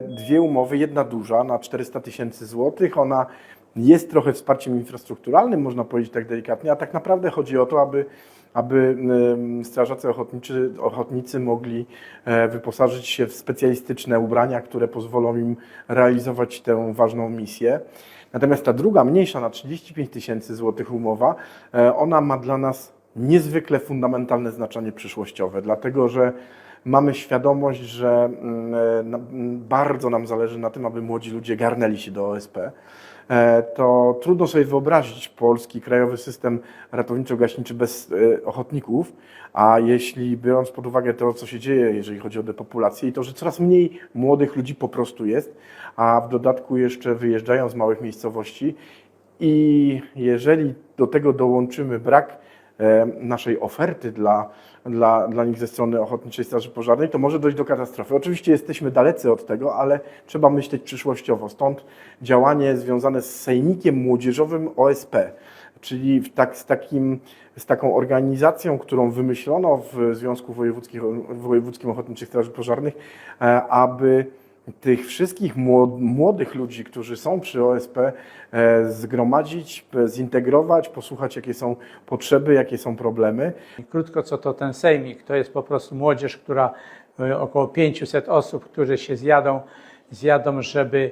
Dwie umowy, jedna duża na 400 tysięcy złotych. Ona jest trochę wsparciem infrastrukturalnym, można powiedzieć tak delikatnie, a tak naprawdę chodzi o to, aby, aby strażacy ochotniczy, ochotnicy mogli e, wyposażyć się w specjalistyczne ubrania, które pozwolą im realizować tę ważną misję. Natomiast ta druga, mniejsza na 35 tysięcy złotych umowa, e, ona ma dla nas niezwykle fundamentalne znaczenie przyszłościowe, dlatego że mamy świadomość, że mm, e, na- m, bardzo nam zależy na tym, aby młodzi ludzie garnęli się do OSP. E, To trudno sobie wyobrazić polski krajowy system ratowniczo-gaśniczy bez e, ochotników, a jeśli biorąc pod uwagę to, co się dzieje, jeżeli chodzi o depopulację i to, że coraz mniej młodych ludzi po prostu jest, a w dodatku jeszcze wyjeżdżają z małych miejscowości i jeżeli do tego dołączymy brak naszej oferty dla, dla, dla nich ze strony Ochotniczej Straży Pożarnej, to może dojść do katastrofy. Oczywiście jesteśmy dalecy od tego, ale trzeba myśleć przyszłościowo. Stąd działanie związane z sejmikiem młodzieżowym OSP, czyli w tak, z, takim, z taką organizacją, którą wymyślono w Związku Wojewódzkich, Wojewódzkim Ochotniczych Straży Pożarnych, e, aby tych wszystkich mło- młodych ludzi, którzy są przy OSP, e, zgromadzić, e, zintegrować, posłuchać, jakie są potrzeby, jakie są problemy. Krótko co to ten sejmik, to jest po prostu młodzież, która e, około 500 osób, którzy się zjadą, zjadą, żeby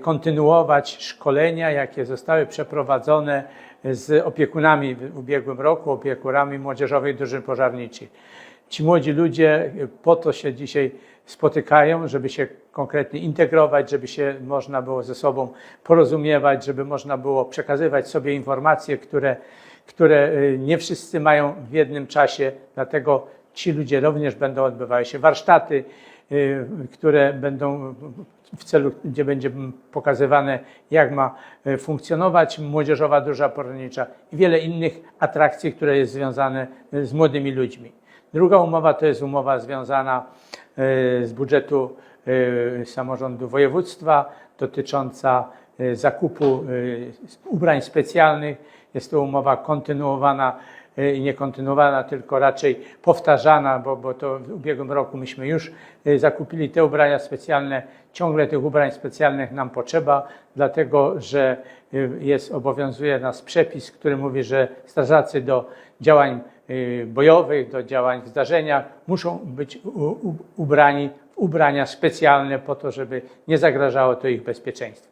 kontynuować szkolenia, jakie zostały przeprowadzone z opiekunami w ubiegłym roku, opiekunami młodzieżowej drużyny pożarniczych. Ci młodzi ludzie e, po to się dzisiaj spotykają, żeby się konkretnie integrować, żeby się można było ze sobą porozumiewać, żeby można było przekazywać sobie informacje, które, które y, nie wszyscy mają w jednym czasie, dlatego ci ludzie również będą odbywały się warsztaty, y, które będą w celu, gdzie będzie pokazywane, jak ma y, funkcjonować młodzieżowa drużyna pożarnicza i wiele innych atrakcji, które jest związane y, z młodymi ludźmi. Druga umowa to jest umowa związana y, z budżetu y, samorządu województwa dotycząca y, zakupu y, ubrań specjalnych. Jest to umowa kontynuowana y, nie kontynuowana, tylko raczej powtarzana, bo, bo to w ubiegłym roku myśmy już y, zakupili te ubrania specjalne. Ciągle tych ubrań specjalnych nam potrzeba, dlatego że y, jest, obowiązuje nas przepis, który mówi, że strażacy do działań y, bojowych, do działań w zdarzeniach muszą być ubrani w ubrania specjalne po to, żeby nie zagrażało to ich bezpieczeństwu.